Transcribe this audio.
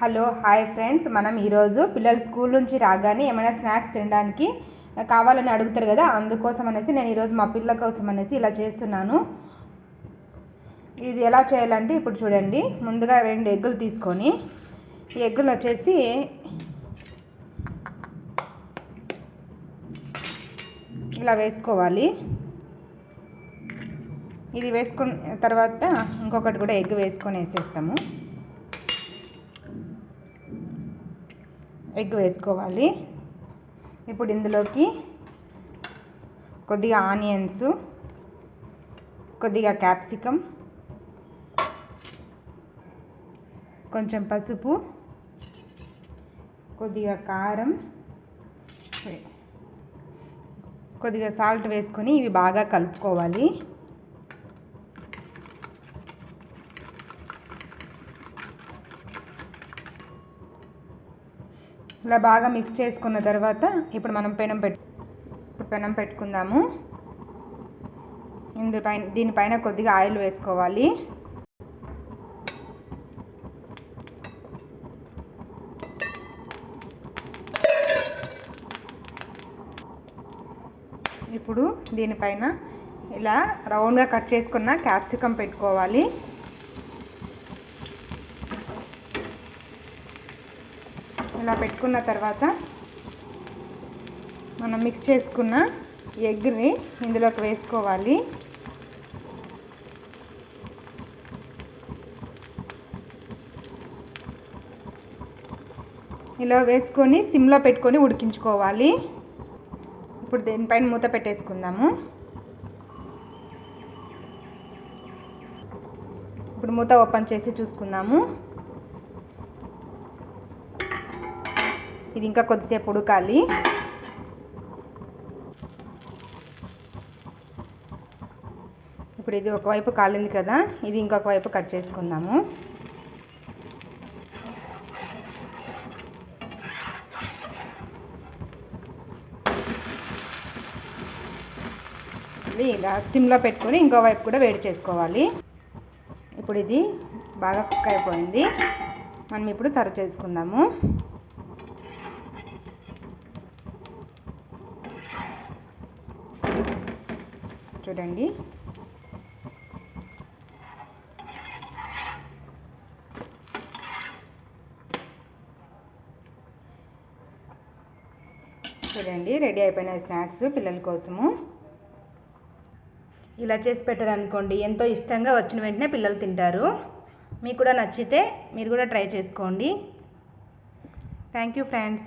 Hello hi friends. మనం ఈరోజు పిల్లలు స్కూల్ నుంచి రాగానే ఏమైనా స్నాక్స్ తినడానికి కావాలని అడుగుతారు కదా అందుకోసం అనేసి నేను ఈరోజు మా పిల్లల కోసం అనేసి ఇలా చేస్తున్నాను. ఇది ఎలా చేయాలంటే ఇప్పుడు చూడండి. ముందుగా రెండు ఎగ్గులు తీసుకొని ఈ ఎగ్గులు వచ్చేసి ఇలా వేసుకోవాలి. ఇది వేసుకున్న తర్వాత ఇంకొకటి కూడా ఎగ్ వేసుకొని వేసేస్తాము. ఎగ్ వేసుకోవాలి. ఇప్పుడు ఇందులోకి కొద్దిగా ఆనియన్స్ కొద్దిగా క్యాప్సికమ్ కొంచెం పసుపు కొద్దిగా కారం కొద్దిగా సాల్ట్ వేసుకొని ఇవి బాగా కలుపుకోవాలి. ఇలా బాగా మిక్స్ చేసుకున్న తర్వాత ఇప్పుడు మనం పెనం పెట్టు ఇప్పుడు పెనం పెట్టుకుందాము. ఇందుపైన దీనిపైన కొద్దిగా ఆయిల్ వేసుకోవాలి. ఇప్పుడు దీనిపైన ఇలా రౌండ్గా కట్ చేసుకున్న క్యాప్సికమ్ పెట్టుకోవాలి. ఇలా పెట్టుకున్న తర్వాత మనం మిక్స్ చేసుకున్న ఎగ్ని ఇందులోకి వేసుకోవాలి. ఇలా వేసుకొని సిమ్లో పెట్టుకొని ఉడికించుకోవాలి. ఇప్పుడు దీనిపైన మూత పెట్టేసుకుందాము. ఇప్పుడు మూత ఓపెన్ చేసి చూసుకుందాము. ఇది ఇంకా కొద్దిసేపు ఉడకాలి. ఇప్పుడు ఇది ఒకవైపు కాలింది కదా ఇది ఇంకొక వైపు కట్ చేసుకుందాము. ఇలా సిమ్లో పెట్టుకొని ఇంకో వైపు కూడా వేడి చేసుకోవాలి. ఇప్పుడు ఇది బాగా కుక్ అయిపోయింది. మనం ఇప్పుడు సర్వ్ చేసుకుందాము. చూడండి. చూడండి రెడీ అయిపోయిన స్నాక్స్ పిల్లల కోసము. ఇలా చేసి పెట్టారనుకోండి ఎంతో ఇష్టంగా వచ్చిన వెంటనే పిల్లలు తింటారు. మీకు కూడా నచ్చితే మీరు కూడా ట్రై చేసుకోండి. Thank you friends